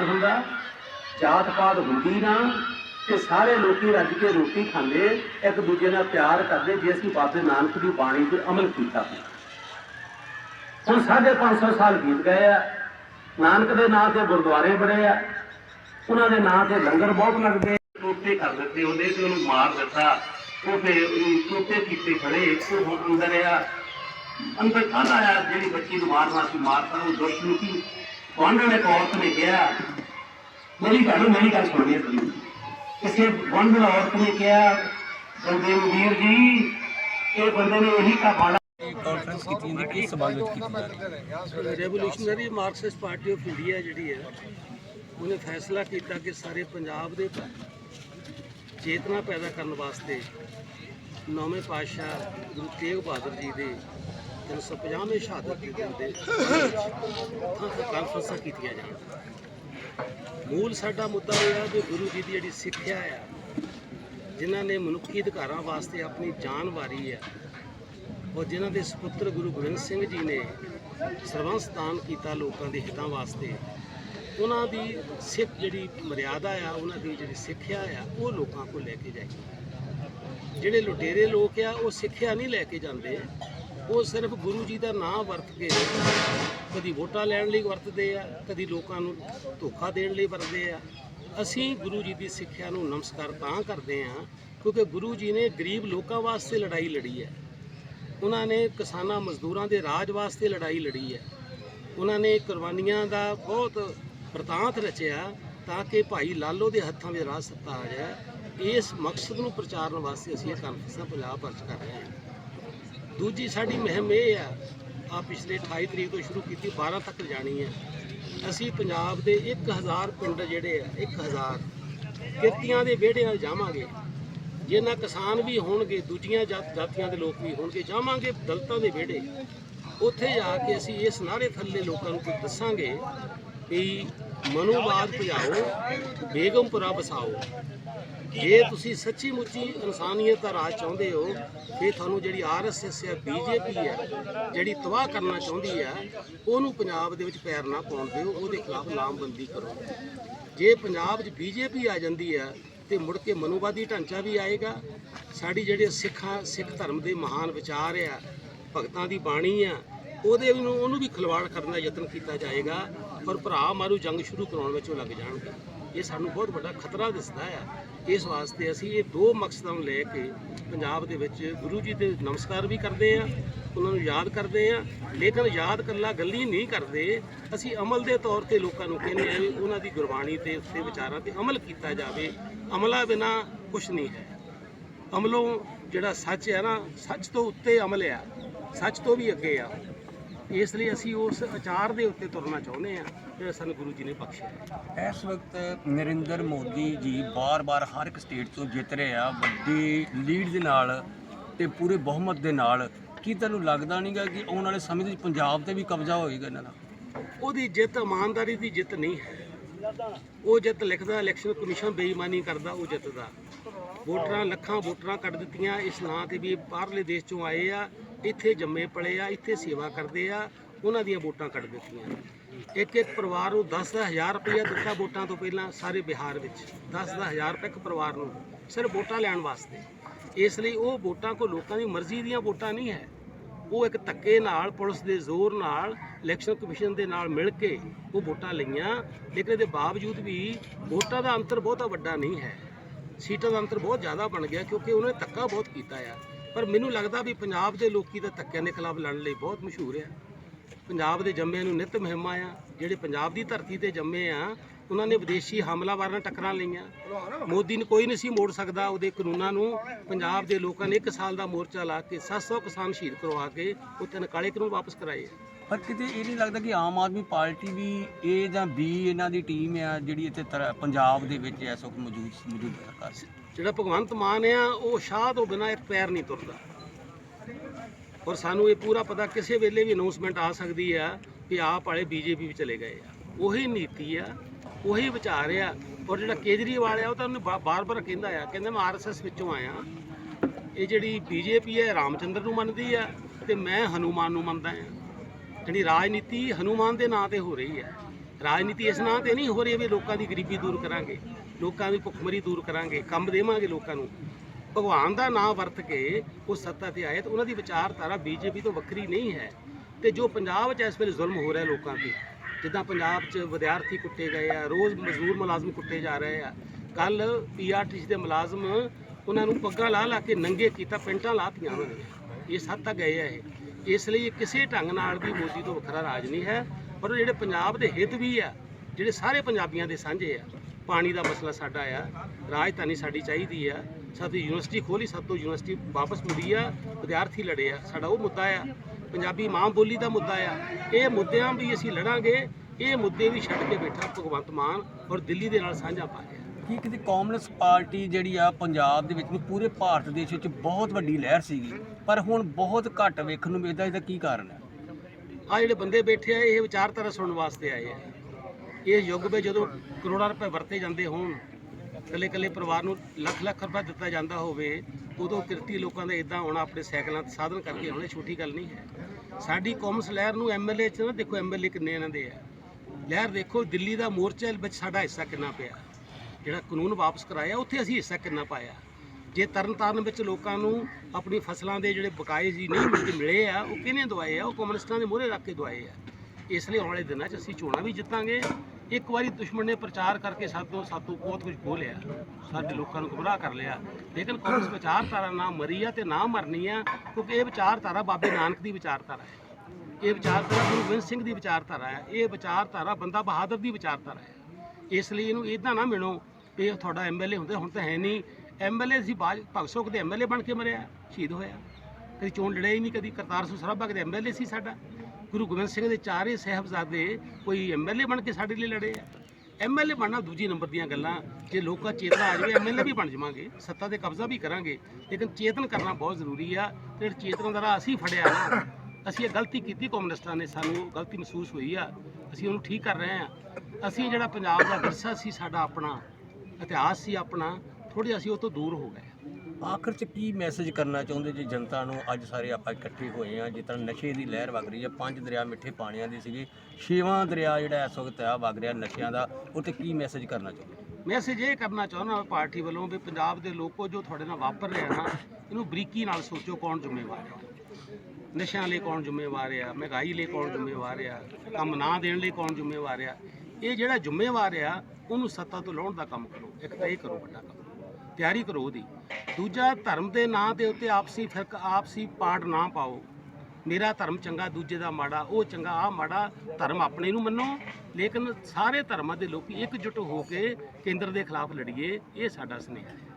ਰਾਜ ਹੁੰਦਾ, ਜਾਤ ਪਾਤ ਹੁੰਦੀ ਨਾ, ਤੇ ਸਾਰੇ ਲੋਕੀ ਰੱਜ ਕੇ ਰੋਟੀ ਖਾਂਦੇ, ਇੱਕ ਦੂਜੇ ਨਾਲ ਪਿਆਰ ਕਰਦੇ, ਜੇ ਅਸੀਂ ਬਾਬੇ ਨਾਨਕ ਦੀ ਬਾਣੀ ਤੇ ਅਮਲ ਕੀਤਾ। ਹੁਣ ਸਾਢੇ 500 ਸਾਲ ਬੀਤ ਗਏ ਆ, ਨਾਨਕ ਦੇ ਨਾਂ ਤੇ ਗੁਰਦੁਆਰੇ ਬਣੇ ਆ, ਉਹਨਾਂ ਦੇ ਨਾਂ ਤੇ ਲੰਗਰ ਬਹੁਤ ਲੱਗਦੇ ਟੋਟੇ ਕਰ ਦਿੱਤੇ, ਉਹਦੇ ਤੇ ਉਹਨੂੰ ਮਾਰ ਦਿੱਤਾ, ਉਹ ਫਿਰ ਉਹਨੂੰ ਟੋਟੇ ਕੀਤੇ ਖੜੇ ਉਹ ਹੁਣ ਅੰਦਰ ਆ। ਅੰਦਰ ਖਾਣਾ ਆਇਆ ਜਿਹੜੀ ਬੱਚੀ ਨੂੰ ਮਾਰਨਾ ਸੀ, ਮਾਰਤਾ, ਉਹ ਦੁਸ਼ਮਣ ਕੀ ਵਾਂਢਣ ਨੇ ਔਰਤ ਨੇ ਕਿਹਾ ਮੇਰੀ ਗੱਲ ਮੇਰੀ ਗੱਲ ਸੁਣਨੀ ਹੈ ਤੁਸੀਂ ਕਿਸੇ ਵਾਂਢਣ ਔਰਤ ਨੇ ਕਿਹਾ ਬਲਦੇਵ ਵੀਰ ਜੀ ਇਹ ਬੰਦੇ ਨੇ ਇਹੀ ਕਾ ਬਾੜਾ ਕਾਨਫਰੰਸ ਕੀਤੀ ਜਾਂਦੀ ਕਿਸ ਸਬੰਧ ਵਿੱਚ ਕੀਤੀ ਹੈ revolutionary Marxist party of India ਜਿਹੜੀ ਹੈ ਉਹਨੇ ਫੈਸਲਾ ਕੀਤਾ ਕਿ ਸਾਰੇ ਪੰਜਾਬ ਦੇ ਚੇਤਨਾ ਪੈਦਾ ਕਰਨ ਵਾਸਤੇ ਨੌਵੇਂ ਪਾਤਸ਼ਾਹ ਗੁਰੂ ਤੇਗ ਬਹਾਦਰ ਜੀ ਦੇ 350ਵੇਂ ਸ਼ਹਾਦਤ ਦੇ ਦਿਨ ਦੇ ਕਾਨਫਰੰਸਾਂ ਕੀਤੀਆਂ ਜਾਣ। ਮੂਲ ਸਾਡਾ ਮੁੱਦਾ ਇਹ ਹੈ ਕਿ ਗੁਰੂ ਜੀ ਦੀ ਜਿਹੜੀ ਸਿੱਖਿਆ ਆ, ਜਿਨ੍ਹਾਂ ਨੇ ਮਨੁੱਖੀ ਅਧਿਕਾਰਾਂ ਵਾਸਤੇ ਆਪਣੀ ਜਾਨ ਵਾਰੀ ਹੈ ਔਰ ਜਿਨ੍ਹਾਂ ਦੇ ਸੁਪੁੱਤਰ ਗੁਰੂ ਗੋਬਿੰਦ ਸਿੰਘ ਜੀ ਨੇ ਸਰਬੰਸ ਦਾਨ ਕੀਤਾ ਲੋਕਾਂ ਦੇ ਹਿੱਤਾਂ ਵਾਸਤੇ, ਉਹਨਾਂ ਦੀ ਸਿੱਖ ਜਿਹੜੀ ਮਰਿਆਦਾ ਆ, ਉਹਨਾਂ ਦੀ ਜਿਹੜੀ ਸਿੱਖਿਆ ਆ, ਉਹ ਲੋਕਾਂ ਕੋਲ ਲੈ ਕੇ ਜਾਈਏ। ਜਿਹੜੇ ਲੁਟੇਰੇ ਲੋਕ ਆ, ਉਹ ਸਿੱਖਿਆ ਨਹੀਂ ਲੈ ਕੇ ਜਾਂਦੇ। ਉਹ ਸਿਰਫ ਗੁਰੂ ਜੀ ਦਾ ਨਾਮ ਵਰਤ ਕੇ ਕਦੀ ਵੋਟਾਂ ਲੈਣ ਲਈ ਵਰਤਦੇ ਆ, ਕਦੀ ਲੋਕਾਂ ਨੂੰ ਧੋਖਾ ਦੇਣ ਲਈ ਵਰਤਦੇ ਆ। ਅਸੀਂ ਗੁਰੂ ਜੀ ਦੀ ਸਿੱਖਿਆ ਨੂੰ ਨਮਸਕਾਰ ਤਾਂ ਕਰਦੇ ਆ ਕਿਉਂਕਿ ਗੁਰੂ ਜੀ ਨੇ ਗਰੀਬ ਲੋਕਾਂ ਵਾਸਤੇ ਲੜਾਈ ਲੜੀ ਹੈ। ਉਹਨਾਂ ਨੇ ਕਿਸਾਨਾਂ ਮਜ਼ਦੂਰਾਂ ਦੇ ਰਾਜ ਵਾਸਤੇ ਲੜਾਈ ਲੜੀ ਹੈ। ਉਹਨਾਂ ਨੇ ਕੁਰਬਾਨੀਆਂ ਦਾ ਬਹੁਤ ਵਰਤਾਂਤ ਰਚਿਆ ਤਾਂ ਕਿ ਭਾਈ ਲਾਲੋ ਦੇ ਹੱਥਾਂ ਵਿੱਚ ਰਾਜ ਸੱਤਾ ਆ ਜਾਏ। ਇਸ ਮਕਸਦ ਨੂੰ ਪ੍ਰਚਾਰਨ ਵਾਸਤੇ ਅਸੀਂ ਇਹ ਕਾਨਫਰੰਸਾਂ ਪੰਜਾਬ ਭਰ 'ਚ ਕਰ ਰਹੇ ਹਾਂ। ਦੂਜੀ ਸਾਡੀ ਮੁਹਿੰਮ ਇਹ ਆ ਆ ਪਿਛਲੇ 28 ਤਰੀਕ ਤੋਂ ਸ਼ੁਰੂ ਕੀਤੀ 12 ਤੱਕ ਜਾਣੀ ਹੈ। ਅਸੀਂ ਪੰਜਾਬ ਦੇ 1000 ਪਿੰਡ ਜਿਹੜੇ ਆ 1000 ਕਿਰਤੀਆਂ ਦੇ ਵਿਹੜਿਆਂ ਜਾਵਾਂਗੇ। ਜਿਨ੍ਹਾਂ ਕਿਸਾਨ ਵੀ ਹੋਣਗੇ, ਦੂਜੀਆਂ ਜਾਤ- ਜਾਤੀਆਂ ਦੇ ਲੋਕ ਵੀ ਹੋਣਗੇ, ਜਾਵਾਂਗੇ ਦਲਤਾਂ ਦੇ ਵਿਹੜੇ। ਉੱਥੇ ਜਾ ਕੇ ਅਸੀਂ ਇਸ ਨਾਰੇ ਥੱਲੇ ਲੋਕਾਂ ਨੂੰ ਕੁਝ ਦੱਸਾਂਗੇ ਵੀ ਮਨੂਵਾਦ ਭਜਾਓ, ਬੇਗਮਪੁਰਾ ਬਸਾਓ ਜੇ ਤੁਸੀਂ ਸੱਚੀ ਮੁੱਚੀ ਇਨਸਾਨੀਅਤ ਦਾ ਰਾਜ ਚਾਹੁੰਦੇ ਹੋ, ਫਿਰ ਤੁਹਾਨੂੰ ਜਿਹੜੀ ਆਰਐਸਐਸ ਹੈ ਬੀਜੇਪੀ ਹੈ, ਜਿਹੜੀ ਤਬਾਹ ਕਰਨਾ ਚਾਹੁੰਦੀ ਹੈ, ਉਹਨੂੰ ਪੰਜਾਬ ਦੇ ਵਿੱਚ ਪੈਰ ਨਾ ਪਾਉਣ ਦਿਓ, ਉਹਦੇ ਖਿਲਾਫ ਲਾਮਬੰਦੀ ਕਰੋ। ਜੇ ਪੰਜਾਬ 'ਚ ਬੀਜੇਪੀ ਆ ਜਾਂਦੀ ਹੈ, ਤੇ ਮੁੜ ਕੇ ਮਨੂਵਾਦੀ ਢਾਂਚਾ ਵੀ ਆਏਗਾ। ਸਾਡੀ ਜਿਹੜੇ ਸਿੱਖਾਂ, ਸਿੱਖ ਧਰਮ ਦੇ ਮਹਾਨ ਵਿਚਾਰ ਆ, ਭਗਤਾਂ ਦੀ ਬਾਣੀ ਆ, ਉਹਦੇ ਨੂੰ, ਉਹਨੂੰ ਵੀ ਖਿਲਵਾੜ ਕਰਨ ਦਾ ਯਤਨ ਕੀਤਾ ਜਾਏਗਾ, ਔਰ ਭਰਾ ਮਾਰੂ ਜੰਗ ਸ਼ੁਰੂ ਕਰਾਉਣ ਵਿੱਚ ਉਹ ਲੱਗ ਜਾਣਗੇ। ਇਹ ਸਾਨੂੰ ਬਹੁਤ ਵੱਡਾ ਖਤਰਾ ਦਿਸਦਾ ਆ। ਇਸ ਵਾਸਤੇ ਅਸੀਂ ਇਹ ਦੋ ਮਕਸਦਾਂ ਨੂੰ ਲੈ ਕੇ ਪੰਜਾਬ ਦੇ ਵਿੱਚ ਗੁਰੂ ਜੀ ਦੇ ਨਮਸਕਾਰ ਵੀ ਕਰਦੇ ਆ, ਉਹਨਾਂ ਨੂੰ ਯਾਦ ਕਰਦੇ ਆ। ਲੇਕਿਨ ਯਾਦ ਕੱਲਾ ਗੱਲੀ ਨਹੀਂ ਕਰਦੇ। ਅਸੀਂ ਅਮਲ ਦੇ ਤੌਰ ਤੇ ਲੋਕਾਂ ਨੂੰ ਕਹਿੰਦੇ ਆ ਵੀ ਉਹਨਾਂ ਦੀ ਗੁਰਬਾਣੀ ਤੇ ਉਸਦੇ ਵਿਚਾਰਾਂ ਤੇ ਅਮਲ ਕੀਤਾ ਜਾਵੇ। ਅਮਲਾ ਬਿਨਾ ਕੁਝ ਨਹੀਂ ਹੈ। ਅਮਲੋਂ ਜਿਹੜਾ ਸੱਚ ਹੈ ਨਾ, ਸੱਚ ਤੋਂ ਉੱਤੇ ਅਮਲ ਆ। ਸੱਚ ਤੋਂ ਵੀ ਅੱਗੇ ਆ। ਇਸ ਲਈ ਅਸੀਂ ਉਸ ਅਚਾਰ ਦੇ ਉੱਤੇ ਤੁਰਨਾ ਚਾਹੁੰਦੇ ਆ ਜਿਹੜਾ ਸਾਨੂੰ ਗੁਰੂ ਜੀ ਨੇ ਬਖਸ਼ਿਆ। ਇਸ ਵਕਤ ਨਰਿੰਦਰ ਮੋਦੀ ਜੀ ਬਾਰ-ਬਾਰ ਹਰ ਇੱਕ ਸਟੇਟ ਤੋਂ ਜਿੱਤ ਰਹੇ ਆ ਵੱਡੀ ਲੀਡ ਦੇ ਨਾਲ ਤੇ ਪੂਰੇ ਬਹੁਮਤ ਦੇ ਨਾਲ। ਕੀ ਤੁਹਾਨੂੰ ਲੱਗਦਾ ਨਹੀਂਗਾ ਕਿ ਆਉਣ ਵਾਲੇ ਸਮੇਂ ਦੇ ਵਿੱਚ ਪੰਜਾਬ ਤੇ ਵੀ ਕਬਜ਼ਾ ਹੋਏਗਾ ਇਹਨਾਂ ਦਾ? ਉਹਦੀ ਜਿੱਤ ਇਮਾਨਦਾਰੀ ਦੀ ਜਿੱਤ ਨਹੀਂ ਹੈ। ਉਹ ਜਿੱਤ ਲਿਖਦਾ ਇਲੈਕਸ਼ਨ ਕਮਿਸ਼ਨ ਬੇਈਮਾਨੀ ਕਰਦਾ ਉਹ ਜਿੱਤਦਾ। ਵੋਟਰਾਂ ਲੱਖਾਂ ਵੋਟਰਾਂ ਕੱਢ ਦਿੱਤੀਆਂ ਇਸ ਨਾਂ ਤੇ ਵੀ ਬਾਹਰਲੇ ਦੇਸ਼ ਚੋਂ ਆਏ ਆ। ਇੱਥੇ ਜੰਮੇ ਪਲੇ ਆ, ਇੱਥੇ ਸੇਵਾ ਕਰਦੇ ਆ, ਉਹਨਾਂ ਦੀਆਂ ਵੋਟਾਂ ਕੱਢ ਦਿੱਤੀਆਂ। ਇੱਕ ਇੱਕ ਪਰਿਵਾਰ ਨੂੰ 10000 ਰੁਪਇਆ ਦਿੱਤਾ ਵੋਟਾਂ ਤੋਂ ਪਹਿਲਾਂ ਸਾਰੇ ਬਿਹਾਰ ਵਿੱਚ। 10000 ਰੁਪਏ ਇੱਕ ਪਰਿਵਾਰ ਨੂੰ ਸਿਰਫ ਵੋਟਾਂ ਲੈਣ ਵਾਸਤੇ। ਇਸ ਲਈ ਉਹ ਵੋਟਾਂ ਕੋ ਲੋਕਾਂ ਦੀ ਮਰਜ਼ੀ ਦੀਆਂ ਵੋਟਾਂ ਨਹੀਂ ਹੈ। ਉਹ ਇੱਕ ਧੱਕੇ ਨਾਲ, ਪੁਲਿਸ ਦੇ ਜ਼ੋਰ ਨਾਲ, ਇਲੈਕਸ਼ਨ ਕਮਿਸ਼ਨ ਦੇ ਨਾਲ ਮਿਲ ਕੇ ਉਹ ਵੋਟਾਂ ਲਈਆਂ। ਲੇਕਿਨ ਇਹਦੇ ਬਾਵਜੂਦ ਵੀ ਵੋਟਾਂ ਦਾ ਅੰਤਰ ਬਹੁਤਾ ਵੱਡਾ ਨਹੀਂ ਹੈ। ਸੀਟਾਂ ਦਾ ਅੰਤਰ ਬਹੁਤ ਜ਼ਿਆਦਾ ਬਣ ਗਿਆ ਕਿਉਂਕਿ ਉਹਨਾਂ ਨੇ ਧੱਕਾ ਬਹੁਤ ਕੀਤਾ ਆ। ਪਰ ਮੈਨੂੰ ਲੱਗਦਾ ਵੀ ਪੰਜਾਬ ਦੇ ਲੋਕੀ ਤਾਂ ਧੱਕਿਆਂ ਦੇ ਖਿਲਾਫ ਲੜਨ ਲਈ ਬਹੁਤ ਮਸ਼ਹੂਰ ਆ। ਪੰਜਾਬ ਦੇ ਜੰਮਿਆਂ ਨੂੰ ਨਿਤ ਮਹਿਮਾ ਆ। ਜਿਹੜੇ ਪੰਜਾਬ ਦੀ ਧਰਤੀ ਤੇ ਜੰਮੇ ਆ, ਉਹਨਾਂ ਨੇ ਵਿਦੇਸ਼ੀ ਹਮਲਾਵਰਾਂ ਨਾਲ ਟੱਕਰਾਂ ਲਈਆਂ। ਮੋਦੀ ਨੂੰ ਕੋਈ ਨਹੀਂ ਸੀ ਮੋੜ ਸਕਦਾ। ਉਹਦੇ ਕਾਨੂੰਨਾਂ ਨੂੰ ਪੰਜਾਬ ਦੇ ਲੋਕਾਂ ਨੇ 1 ਸਾਲ ਦਾ ਮੋਰਚਾ ਲਾ ਕੇ 700 ਕਿਸਾਨ ਸ਼ਹੀਦ ਕਰਵਾ ਕੇ ਉਹ ਤਿੰਨ ਕਾਲੇ ਕਾਨੂੰਨ ਵਾਪਸ ਕਰਾਏ ਪਰ ਕਿਤੇ ਇਹ ਨਹੀਂ ਲੱਗਦਾ ਕਿ ਆਮ ਆਦਮੀ ਪਾਰਟੀ ਵੀ ਇਹ ਜਾਂ ਬੀ ਇਹਨਾਂ ਦੀ ਟੀਮ ਆ ਜਿਹੜੀ ਇੱਥੇ ਤਰ- ਪੰਜਾਬ ਦੇ ਵਿੱਚ ਇਸ ਵਕਤ ਮੌਜੂਦ ਮੌਜੂਦ ਸਰਕਾਰ ਸੀ ਜਿਹੜਾ ਭਗਵੰਤ ਮਾਨ ਆ, ਉਹ ਸ਼ਾਹ ਤੋਂ ਬਿਨਾਂ ਇੱਕ ਪੈਰ ਨਹੀਂ ਤੁਰਦਾ। ਔਰ ਸਾਨੂੰ ਇਹ ਪੂਰਾ ਪਤਾ ਕਿਸੇ ਵੇਲੇ ਵੀ ਅਨਾਉਂਸਮੈਂਟ ਆ ਸਕਦੀ ਆ ਵੀ ਆਪ ਵਾਲੇ ਬੀਜੇਪੀ ਵਿੱਚ ਚਲੇ ਗਏ ਆ। ਉਹੀ ਨੀਤੀ ਆ, ਉਹੀ ਵਿਚਾਰ ਆ। ਔਰ ਜਿਹੜਾ ਕੇਜਰੀਵਾਲ ਆ, ਉਹ ਤਾਂ ਉਹਨੂੰ ਬਾਰ-ਬਾਰ ਕਹਿੰਦਾ ਆ, ਕਹਿੰਦਾ ਮੈਂ ਆਰਐਸਐਸ ਵਿੱਚੋਂ ਆਇਆ। ਇਹ ਜਿਹੜੀ ਬੀਜੇਪੀ ਹੈ ਰਾਮਚੰਦਰ ਨੂੰ ਮੰਨਦੀ ਆ ਤੇ ਮੈਂ ਹਨੂਮਾਨ ਨੂੰ ਮੰਨਦਾ ਆ। ਜਿਹੜੀ ਰਾਜਨੀਤੀ ਹਨੂਮਾਨ ਦੇ ਨਾਂ ਤੇ ਹੋ ਰਹੀ ਹੈ, ਰਾਜਨੀਤੀ ਇਸ ਨਾਂ ਤੇ ਨਹੀਂ ਹੋ ਰਹੀ ਵੀ ਲੋਕਾਂ ਦੀ ਗਰੀਬੀ ਦੂਰ ਕਰਾਂਗੇ, ਲੋਕਾਂ ਦੀ ਭੁੱਖਮਰੀ ਦੂਰ ਕਰਾਂਗੇ, ਕੰਮ ਦੇਵਾਂਗੇ ਲੋਕਾਂ ਨੂੰ। ਭਗਵਾਨ ਦਾ ਨਾਮ ਵਰਤ ਕੇ ਉਹ ਸੱਤਾ ਤੇ ਆਏ ਤਾਂ ਉਹਨਾਂ ਦੀ ਵਿਚਾਰਧਾਰਾ ਬੀਜੇਪੀ ਤੋਂ ਵੱਖਰੀ ਨਹੀਂ ਹੈ। ਤੇ ਜੋ ਪੰਜਾਬ 'ਚ ਇਸ ਵੇਲੇ ਜ਼ੁਲਮ ਹੋ ਰਿਹਾ ਲੋਕਾਂ ਤੇ, ਜਿੱਦਾਂ ਪੰਜਾਬ 'ਚ ਵਿਦਿਆਰਥੀ ਕੁੱਟੇ ਗਏ ਆ, ਰੋਜ਼ ਮਜ਼ਦੂਰ ਮੁਲਾਜ਼ਮ ਕੁੱਟੇ ਜਾ ਰਹੇ ਆ, ਕੱਲ ਪੀਆਰਟੀਸੀ ਦੇ ਮੁਲਾਜ਼ਮ ਉਹਨਾਂ ਨੂੰ ਪੱਗਾਂ ਲਾ ਲਾ ਕੇ ਨੰਗੇ ਕੀਤਾ, ਪੈਂਟਾਂ ਲਾਤੀਆਂ ਉਹਨਾਂ ਨੇ। ਇਹ ਸੱਤ ਤੱਕ ਗਏ ਆ ਇਹ। ਇਸ ਲਈ ਇਹ ਕਿਸੇ ਢੰਗ ਨਾਲ ਵੀ ਮੋਦੀ ਤੋਂ ਵੱਖਰਾ ਰਾਜ ਨਹੀਂ ਹੈ, ਪਰ ਜਿਹੜੇ ਪੰਜਾਬ ਦੇ ਹਿੱਤ ਵੀ ਆ, ਜਿਹੜੇ ਸਾਰੇ ਪੰਜਾਬੀਆਂ ਦੇ ਸਾਂਝੇ ਆ, ਪਾਣੀ ਦਾ ਮਸਲਾ ਸਾਡਾ ਆ, ਰਾਜਧਾਨੀ ਸਾਡੀ ਚਾਹੀਦੀ ਆ, ਸਾਡੀ ਯੂਨੀਵਰਸਿਟੀ ਖੋਲੀ ਸਭ ਤੋਂ ਯੂਨੀਵਰਸਿਟੀ ਵਾਪਸ ਮੁੜੀ ਆ, ਵਿਦਿਆਰਥੀ ਲੜੇ ਆ, ਸਾਡਾ ਉਹ ਮੁੱਦਾ ਆ, ਪੰਜਾਬੀ ਮਾਂ ਬੋਲੀ ਦਾ ਮੁੱਦਾ ਆ, ਇਹ ਮੁੱਦਿਆਂ ਵੀ ਅਸੀਂ ਲੜਾਂਗੇ, ਇਹ ਮੁੱਦੇ ਵੀ ਛੱਡ ਕੇ ਬੈਠਾ ਭਗਵੰਤ ਮਾਨ ਔਰ ਦਿੱਲੀ ਦੇ ਨਾਲ ਸਾਂਝਾ ਪਾ ਰਿਹਾ ਕੀ ਕਿਤੇ ਕਾਂਗਰਸ ਪਾਰਟੀ ਜਿਹੜੀ ਆ ਪੰਜਾਬ ਦੇ ਵਿੱਚ ਨੂੰ ਪੂਰੇ ਭਾਰਤ ਦੇਸ਼ ਵਿੱਚ ਬਹੁਤ ਵੱਡੀ ਲਹਿਰ ਸੀਗੀ, ਪਰ ਹੁਣ ਬਹੁਤ ਘੱਟ ਵੇਖਣ ਨੂੰ ਮਿਲਦਾ, ਇਹਦਾ ਕੀ ਕਾਰਨ ਹੈ? ਆ ਜਿਹੜੇ ਬੰਦੇ ਬੈਠੇ ਆ, ਇਹ ਵਿਚਾਰਧਾਰਾ ਸੁਣਨ ਵਾਸਤੇ ਆਏ ਆ। ਇਹ ਯੁੱਗ ਵਿੱਚ ਜਦੋਂ ਕਰੋੜਾਂ ਰੁਪਏ ਵਰਤੇ ਜਾਂਦੇ ਹੋਣ, ਇਕੱਲੇ ਇਕੱਲੇ ਪਰਿਵਾਰ ਨੂੰ ਲੱਖ ਲੱਖ ਰੁਪਏ ਦਿੱਤਾ ਜਾਂਦਾ ਹੋਵੇ, ਉਦੋਂ ਕਿਰਤੀ ਲੋਕਾਂ ਦਾ ਇਦਾਂ ਆਉਣਾ ਆਪਣੇ ਸਾਈਕਲਾਂ ਤੇ ਸਾਧਨ ਕਰਕੇ ਹੋਣਾ ਛੋਟੀ ਗੱਲ ਨਹੀਂ ਹੈ। ਸਾਡੀ ਕਾਮਨਸ ਲਹਿਰ ਨੂੰ ਐਮਐਲਏ ਚ ਨਾ ਦੇਖੋ ਐਮਐਲਏ ਕਿੰਨੇ ਇਹਨਾਂ ਦੇ ਆ। ਲਹਿਰ ਦੇਖੋ, ਦਿੱਲੀ ਦਾ ਮੋਰਚਾ ਵਿੱਚ ਸਾਡਾ ਹਿੱਸਾ ਕਿੰਨਾ ਪਿਆ। ਜਿਹੜਾ ਕਾਨੂੰਨ ਵਾਪਸ ਕਰਾਇਆ, ਉੱਥੇ ਅਸੀਂ ਹਿੱਸਾ ਕਿੰਨਾ ਪਾਇਆ? ਜੇ ਤਰਨਤਾਰਨ ਵਿੱਚ ਲੋਕਾਂ ਨੂੰ ਆਪਣੀ ਫਸਲਾਂ ਦੇ ਜਿਹੜੇ ਬਕਾਏ ਜੀ ਨਹੀਂ ਮਿਲਦੇ ਮਿਲੇ ਆ, ਉਹ ਕਿਹਨੇ ਦਵਾਏ ਆ? ਉਹ ਕਮਿਊਨਿਸਟਾਂ ਦੇ ਮੂਹਰੇ ਰੱਖ ਕੇ ਦਵਾਏ ਆ। ਇਸ ਲਈ ਆਉਣ ਵਾਲੇ ਦਿਨਾਂ 'ਚ ਅਸੀਂ ਚੋਣਾਂ ਵੀ ਜਿੱਤਾਂਗੇ। ਇੱਕ ਵਾਰੀ ਦੁਸ਼ਮਣ ਨੇ ਪ੍ਰਚਾਰ ਕਰਕੇ ਸਾਤੋਂ ਸਾਤੋਂ ਬਹੁਤ ਕੁਝ ਖੋਹ ਲਿਆ। ਸਾਡੇ ਲੋਕਾਂ ਨੂੰ ਗੁੰਮਰਾਹ ਕਰ ਲਿਆ। ਲੇਕਿਨ ਕਾਂਗਰਸ ਵਿਚਾਰਧਾਰਾ ਨਾ ਮਰੀ ਆ ਤੇ ਨਾ ਮਰਨੀ ਆ, ਕਿਉਂਕਿ ਇਹ ਵਿਚਾਰਧਾਰਾ ਬਾਬੇ ਨਾਨਕ ਦੀ ਵਿਚਾਰਧਾਰਾ ਹੈ। ਇਹ ਵਿਚਾਰਧਾਰਾ ਗੁਰੂ ਗੋਬਿੰਦ ਸਿੰਘ ਦੀ ਵਿਚਾਰਧਾਰਾ ਹੈ। ਇਹ ਵਿਚਾਰਧਾਰਾ ਬੰਦਾ ਬਹਾਦਰ ਦੀ ਵਿਚਾਰਧਾਰਾ ਹੈ। ਇਸ ਲਈ ਇਹਨੂੰ ਇਦਾਂ ਨਾ ਮਿਣੋ ਇਹ ਤੁਹਾਡਾ ਐਮਐਲਏ ਹੁੰਦਾ, ਹੁਣ ਤਾਂ ਹੈ ਨਹੀਂ। ਐਮਐਲਏ ਸੀ ਬਾਜ ਭਗਤ ਸੋਖ ਦੇ ਐਮਐਲਏ ਬਣ ਕੇ ਮਰਿਆ, ਸ਼ਹੀਦ ਹੋਇਆ। ਕਦੀ ਚੋਣ ਲੜਿਆ ਹੀ ਨਹੀਂ, ਕਦੀ ਕਰਤਾਰ ਸਿੰਘ ਸਰਾਭਾ ਦੇ ਐਮਐਲਏ ਸੀ ਸਾਡਾ। ਗੁਰੂ ਗੋਬਿੰਦ ਸਿੰਘ ਦੇ ਚਾਰੇ ਸਾਹਿਬਜ਼ਾਦੇ ਕੋਈ ਐਮਐਲਏ ਬਣ ਕੇ ਸਾਡੇ ਲਈ ਲੜੇ ਆ। ਐਮਐਲਏ ਬਣਨਾ ਦੂਜੀ ਨੰਬਰ ਦੀਆਂ ਗੱਲਾਂ। ਜੇ ਲੋਕਾਂ ਚੇਤਨਾ ਆ ਜਾਵੇ ਐਮਐਲਏ ਵੀ ਬਣ ਜਾਵਾਂਗੇ। ਸੱਤਾ ਤੇ ਕਬਜ਼ਾ ਵੀ ਕਰਾਂਗੇ। ਲੇਕਿਨ ਚੇਤਨ ਕਰਨਾ ਬਹੁਤ ਜ਼ਰੂਰੀ ਆ। ਤੇ ਜਿਹੜਾ ਚੇਤਨ ਦਾ ਰਾਹ ਅਸੀਂ ਫੜਿਆ ਨਾ, ਅਸੀਂ ਇਹ ਗਲਤੀ ਕੀਤੀ ਕਮਿਊਨਿਸਟਾਂ ਨੇ ਸਾਨੂੰ, ਗਲਤੀ ਮਹਿਸੂਸ ਹੋਈ ਆ। ਅਸੀਂ ਉਹਨੂੰ ਠੀਕ ਕਰ ਰਹੇ ਆ। ਅਸੀਂ ਜਿਹੜਾ ਪੰਜਾਬ ਦਾ ਵਿਰਸਾ ਸੀ, ਸਾਡਾ ਆਪਣਾ ਇਤਿਹਾਸ ਸੀ ਆਪਣਾ ਥੋੜੇ ਅਸੀਂ ਉਹ ਤੋਂ ਦੂਰ ਹੋ ਗਏ। ਆਖਰ ਚ ਕੀ ਮੈਸੇਜ ਕਰਨਾ ਚਾਹੁੰਦੇ ਜੀ ਜਨਤਾ ਨੂੰ? ਅੱਜ ਸਾਰੇ ਆਪਾਂ ਇਕੱਠੇ ਹੋਏ ਆ ਜਿਸ ਤਰ੍ਹਾਂ ਨਸ਼ੇ ਦੀ ਲਹਿਰ ਵਗ ਰਹੀ ਹੈ। ਪੰਜ ਦਰਿਆ ਮਿੱਠੇ ਪਾਣੀਆਂ ਦੇ ਸੀਗੇ। ਛੇਵਾਂ ਦਰਿਆ ਜਿਹੜਾ ਇਸ ਵਕਤ ਆ ਵਗ ਰਿਹਾ ਨਸ਼ਿਆਂ ਦਾ। ਉਹ ਤੇ ਕੀ ਮੈਸੇਜ ਕਰਨਾ ਚਾਹੁੰਦੇ? ਮੈਸੇਜ ਇਹ ਕਰਨਾ ਚਾਹੁੰਦਾ ਪਾਰਟੀ ਵੱਲੋਂ ਵੀ ਪੰਜਾਬ ਦੇ ਲੋਕੋ ਜੋ ਤੁਹਾਡੇ ਨਾਲ ਵਾਪਰ ਰਿਹਾ ਨਾ ਇਹਨੂੰ ਬਰੀਕੀ ਨਾਲ ਸੋਚੋ ਕੌਣ ਜ਼ਿੰਮੇਵਾਰ ਹੈ। ਨਸ਼ਿਆਂ ਲਈ ਕੌਣ ਜ਼ਿੰਮੇਵਾਰ ਆ? ਮਹਿੰਗਾਈ ਲਈ ਕੌਣ ਜ਼ਿੰਮੇਵਾਰ ਆ? ਕੰਮ ਨਾ ਦੇਣ ਲਈ ਕੌਣ ਜ਼ਿੰਮੇਵਾਰ ਆ? ਇਹ ਜਿਹੜਾ ਜ਼ਿੰਮੇਵਾਰ ਆ, ਉਹਨੂੰ ਸੱਤਾ ਤੋਂ ਲਾਉਣ ਦਾ ਕੰਮ ਕਰੋ। ਇੱਕ ਤਾਂ ਇਹ ਕਰੋ, ਵੱਡਾ ਕੰਮ। ਤਿਆਰੀ ਕਰੋ ਉਹਦੀ। ਦੂਜਾ, ਧਰਮ ਦੇ ਨਾਂ ਦੇ ਉੱਤੇ ਆਪਸੀ ਫਿਰਕ, ਆਪਸੀ ਪਾੜ ਨਾ ਪਾਓ। ਮੇਰਾ ਧਰਮ ਚੰਗਾ, ਦੂਜੇ ਦਾ ਮਾੜਾ, ਉਹ ਚੰਗਾ ਆ ਮਾੜਾ, ਧਰਮ ਆਪਣੇ ਨੂੰ ਮੰਨੋ। ਲੇਕਿਨ ਸਾਰੇ ਧਰਮਾਂ ਦੇ ਲੋਕੀ ਇਕਜੁੱਟ ਹੋ ਕੇ ਕੇਂਦਰ ਦੇ ਖਿਲਾਫ ਲੜੀਏ, ਇਹ ਸਾਡਾ ਸੁਨੇਹਾ ਹੈ।